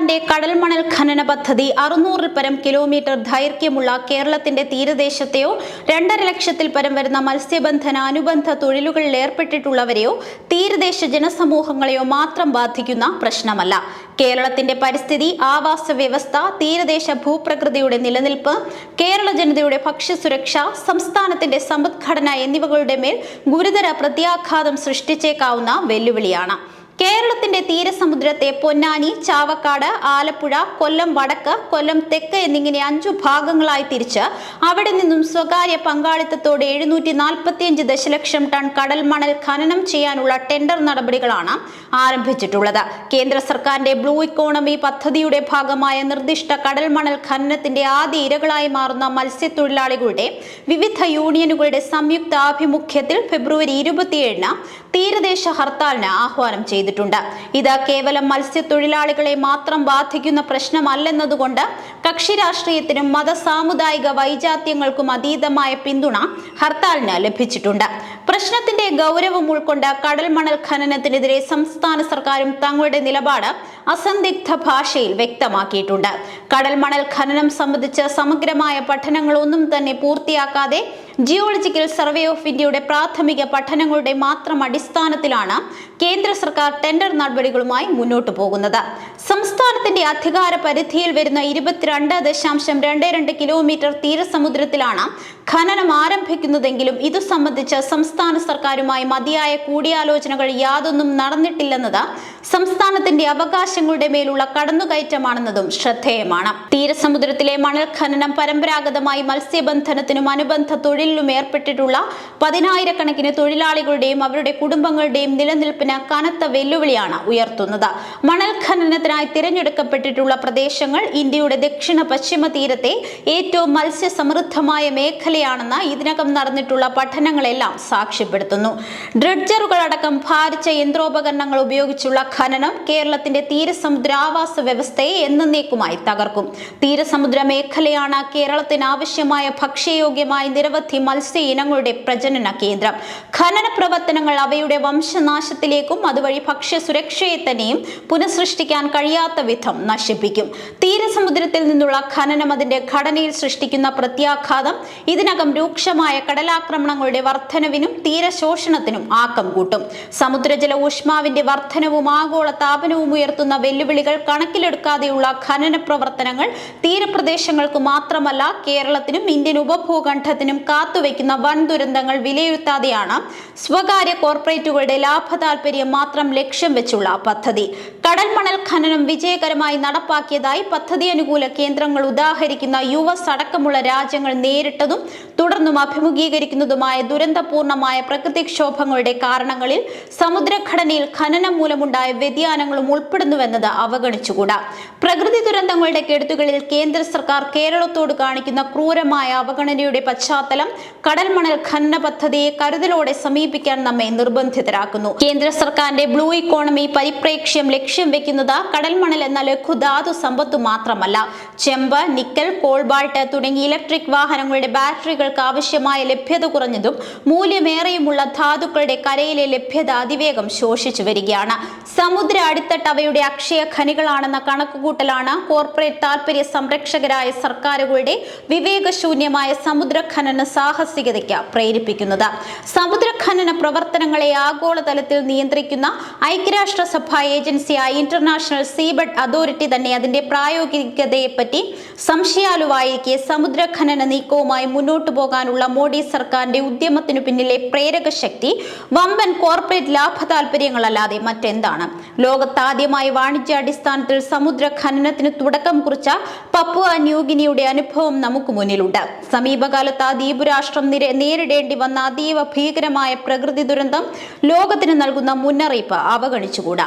സർക്കാരിന്റെ കടൽമണൽ ഖനന പദ്ധതി അറുന്നൂറിൽ പരം കിലോമീറ്റർ ദൈർഘ്യമുള്ള കേരളത്തിന്റെ തീരദേശത്തെയോ രണ്ടര ലക്ഷത്തിൽ പരം വരുന്ന മത്സ്യബന്ധന അനുബന്ധ തൊഴിലുകളിൽ ഏർപ്പെട്ടിട്ടുള്ളവരെയോ തീരദേശ ജനസമൂഹങ്ങളെയോ മാത്രം ബാധിക്കുന്ന പ്രശ്നമല്ല. കേരളത്തിന്റെ പരിസ്ഥിതി ആവാസ വ്യവസ്ഥ തീരദേശ ഭൂപ്രകൃതിയുടെ നിലനിൽപ്പ് കേരള ജനതയുടെ ഭക്ഷ്യസുരക്ഷ സംസ്ഥാനത്തിന്റെ സമ്പദ്ഘടന എന്നിവകളുടെ മേൽ ഗുരുതര പ്രത്യാഘാതം സൃഷ്ടിച്ചേക്കാവുന്ന വെല്ലുവിളിയാണ്. കേരളത്തിന്റെ തീരസമുദ്രത്തെ പൊന്നാനി ചാവക്കാട് ആലപ്പുഴ കൊല്ലം വടക്ക് കൊല്ലം തെക്ക് എന്നിങ്ങനെ അഞ്ചു ഭാഗങ്ങളായി തിരിച്ച് അവിടെ നിന്നും സ്വകാര്യ പങ്കാളിത്തത്തോടെ എഴുന്നൂറ്റി നാൽപ്പത്തിയഞ്ച് ദശലക്ഷം ടൺ കടൽ മണൽ ഖനനം ചെയ്യാനുള്ള ടെൻഡർ നടപടികളാണ് ആരംഭിച്ചിട്ടുള്ളത്. കേന്ദ്ര സർക്കാരിന്റെ ബ്ലൂ ഇക്കോണമി പദ്ധതിയുടെ ഭാഗമായ നിർദ്ദിഷ്ട കടൽ മണൽ ഖനനത്തിന്റെ ആദ്യ ഇരകളായി മാറുന്ന മത്സ്യത്തൊഴിലാളികളുടെ വിവിധ യൂണിയനുകളുടെ സംയുക്ത ആഭിമുഖ്യത്തിൽ ഫെബ്രുവരി ഇരുപത്തിയേഴിന് തീരദേശ ഹർത്താലിന് ആഹ്വാനം ചെയ്തിട്ടുണ്ട്. ഇത് കേവലം മത്സ്യത്തൊഴിലാളികളെ മാത്രം ബാധിക്കുന്ന പ്രശ്നമല്ലെന്നതുകൊണ്ട് കക്ഷി രാഷ്ട്രീയത്തിനും മത സാമുദായിക വൈജാത്യങ്ങൾക്കും അതീതമായ പിന്തുണ ഹർത്താലിന് ലഭിച്ചിട്ടുണ്ട്. പ്രശ്നത്തിന്റെ ഗൗരവം ഉൾക്കൊണ്ട് കടൽ മണൽ ഖനനത്തിനെതിരെ സംസ്ഥാന സർക്കാരും തങ്ങളുടെ നിലപാട് അസന്ദിഗ്ധ ഭാഷയിൽ വ്യക്തമാക്കിയിട്ടുണ്ട്. കടൽമണൽ ഖനനം സംബന്ധിച്ച് സമഗ്രമായ പഠനങ്ങളൊന്നും തന്നെ പൂർത്തിയാക്കാതെ ജിയോളജിക്കൽ സർവേ ഓഫ് ഇന്ത്യയുടെ പ്രാഥമിക പഠനങ്ങളുടെ മാത്രം അടിസ്ഥാനത്തിലാണ് കേന്ദ്ര സർക്കാർ ടെൻഡർ നടപടികളുമായി മുന്നോട്ടു പോകുന്നത്. സംസ്ഥാനത്തിന്റെ അധികാര പരിധിയിൽ വരുന്ന ഇരുപത്തിരണ്ട് ദശാംശം രണ്ട് രണ്ട് കിലോമീറ്റർ തീരസമുദ്രത്തിലാണ് ഖനനം ആരംഭിക്കുന്നതെങ്കിലും ഇതു സംബന്ധിച്ച് സംസ്ഥാന സർക്കാരുമായി മതിയായ കൂടിയാലോചനകൾ യാതൊന്നും നടന്നിട്ടില്ലെന്നത് സംസ്ഥാനത്തിന്റെ അവകാശങ്ങളുടെ മേലുള്ള കടന്നുകയറ്റമാണെന്നതും ശ്രദ്ധേയമാണ്. തീരസമുദ്രത്തിലെ മണൽ ഖനനം പരമ്പരാഗതമായി മത്സ്യബന്ധനത്തിനും അനുബന്ധ തൊഴിലിലും ഏർപ്പെട്ടിട്ടുള്ള പതിനായിരക്കണക്കിന് തൊഴിലാളികളുടെയും അവരുടെ കുടുംബങ്ങളുടെയും നിലനിൽപ്പിന് കനത്ത വെല്ലുവിളിയാണ് ഉയർത്തുന്നത്. മണൽ ഖനനത്തിനായി തിരഞ്ഞെടുക്കപ്പെട്ടിട്ടുള്ള പ്രദേശങ്ങൾ ഇന്ത്യയുടെ ദക്ഷിണ പശ്ചിമ തീരത്തെ ഏറ്റവും മത്സ്യസമൃദ്ധമായ മേഖലയാണെന്ന് ഇതിനകം നടന്നിട്ടുള്ള പഠനങ്ങളെല്ലാം സാക്ഷ്യപ്പെടുത്തുന്നു. ഡ്രഡ്ജറുകളടക്കം ഭാരിച്ച യന്ത്രോപകരണങ്ങൾ ഉപയോഗിച്ചുള്ള ഖനനം കേരളത്തിന്റെ തീരസമുദ്ര ആവാസ വ്യവസ്ഥയെ എന്നേക്കുമായി തകർക്കും. തീരസമുദ്ര മേഖലയാണ് കേരളത്തിന് ആവശ്യമായ ഭക്ഷ്യയോഗ്യമായ നിരവധി മത്സ്യ ഇനങ്ങളുടെ പ്രജനന കേന്ദ്രം. ഖനന പ്രവർത്തനങ്ങൾ അവയുടെ വംശനാശത്തിലേക്കും അതുവഴി ഭക്ഷ്യ സുരക്ഷയെ തന്നെയും പുനഃസൃഷ്ടിക്കാൻ കഴിയാത്ത വിധം നശിപ്പിക്കും. തീരസമുദ്രത്തിൽ നിന്നുള്ള ഖനനം അതിന്റെ ഘടനയിൽ സൃഷ്ടിക്കുന്ന പ്രത്യാഘാതം ഇതിനകം രൂക്ഷമായ കടലാക്രമണങ്ങളുടെ വർധനവിനും തീരശോഷണത്തിനും ആക്കം കൂട്ടും. സമുദ്രജല ഊഷ്മാവിന്റെ വർധനവും ആഗോള താപനവും ഉയർത്തുന്ന വെല്ലുവിളികൾ കണക്കിലെടുക്കാതെയുള്ള ഖനന പ്രവർത്തനങ്ങൾ തീരപ്രദേശങ്ങൾക്ക് മാത്രമല്ല കേരളത്തിനും ഇന്ത്യൻ ഉപഭൂഖണ്ഡത്തിനും കാത്തുവെക്കുന്ന വൻ ദുരന്തങ്ങൾ വിലയിരുത്താതെയാണ് സ്വകാര്യ കോർപ്പറേറ്റുകളുടെ ലാഭ താൽപര്യം മാത്രം ലക്ഷ്യം വെച്ചുള്ള പദ്ധതി. കടൽമണൽ ഖനനം വിജയകരമായി നടപ്പാക്കിയതായി പദ്ധതി അനുകൂല കേന്ദ്രങ്ങൾ ഉദാഹരിക്കുന്ന യു എസ് അടക്കമുള്ള രാജ്യങ്ങൾ നേരിട്ടതും തുടർന്നും അഭിമുഖീകരിക്കുന്നതുമായ ദുരന്തപൂർണമായ പ്രകൃതിക്ഷോഭങ്ങളുടെ കാരണങ്ങളിൽ സമുദ്രഘടനയിൽ ഖനനം മൂലമുണ്ടായ വ്യതിയാനങ്ങളും ഉൾപ്പെടുന്നുവെന്നത് അവഗണിച്ചുകൂടാ? പ്രകൃതി ദുരന്തങ്ങളുടെ കെടുത്തുകളിൽ കേന്ദ്ര സർക്കാർ കേരളത്തോട് കാണിക്കുന്ന ക്രൂരമായ അവഗണനയുടെ പശ്ചാത്തലം കടൽമണൽ ഖനന പദ്ധതിയെ കരുതലോടെ സമീപിക്കാൻ നമ്മെ നിർബന്ധിതരാക്കുന്നു. കേന്ദ്ര സർക്കാരിന്റെ ബ്ലൂ ഇക്കോണമി പരിപ്രേക്ഷ്യം ലക്ഷ്യം വെക്കുന്നത് കടൽമണൽ എന്ന ലഘുധാതു സമ്പത്തു മാത്രമല്ല. ചെമ്പ് നിക്കൽ കോൾബാൾട്ട് തുടങ്ങി ഇലക്ട്രിക് വാഹനങ്ങളുടെ ബാറ്ററികൾക്ക് ആവശ്യമായ ലഭ്യത കുറഞ്ഞതും മൂല്യമേറെയുമുള്ള ധാതുക്കളുടെ കരയിലെ ലഭ്യത അതിവേഗം ശോഷിച്ചു വരികയാണ്. സമുദ്ര അടിത്തട്ട് അവയുടെ അക്ഷയ ഖനികളാണെന്ന കണക്കുകൂട്ടലാണ് കോർപ്പറേറ്റ് താൽപര്യ സംരക്ഷകരായ സർക്കാരുകളുടെ വിവേകശൂന്യമായ സമുദ്ര ഖനന സാഹസികതയ്ക്ക് പ്രേരിപ്പിക്കുന്നത്. സമുദ്ര ഖനന പ്രവർത്തനങ്ങളെ ആഗോളതലത്തിൽ നിയന്ത്രിക്കുന്ന ഐക്യരാഷ്ട്രസഭ ഏജൻസിയായ ഇന്റർനാഷണൽ സീബഡ് അതോറിറ്റി തന്നെ അതിന്റെ പ്രായോഗികതയെപ്പറ്റി സംശയാലുവായിരിക്കെ സമുദ്ര ഖനന നീക്കവുമായി മുന്നോട്ടു പോകാനുള്ള മോഡി സർക്കാരിന്റെ ഉദ്യമത്തിനു പിന്നിലെ പ്രേരക ശക്തി വമ്പൻ കോർപ്പറേറ്റ് ലാഭ താൽപര്യങ്ങളല്ലാതെ മറ്റെന്താണ്? ലോകത്താദ്യമായി വാണിജ്യാടിസ്ഥാനത്തിൽ സമുദ്ര ഖനനത്തിന് തുടക്കം കുറിച്ച പപ്പുവ ന്യൂഗിനിയുടെ അനുഭവം നമുക്ക് മുന്നിലുണ്ട്. സമീപകാലത്ത് ആ ദ്വീപുരാഷ്ട്രം രാഷ്ട്രം നേരിടേണ്ടി വന്ന അതീവ ഭീകരമായ പ്രകൃതി ദുരന്തം ലോകത്തിന് നൽകുന്ന മുന്നറിയിപ്പ് അവഗണിച്ചുകൂടാ.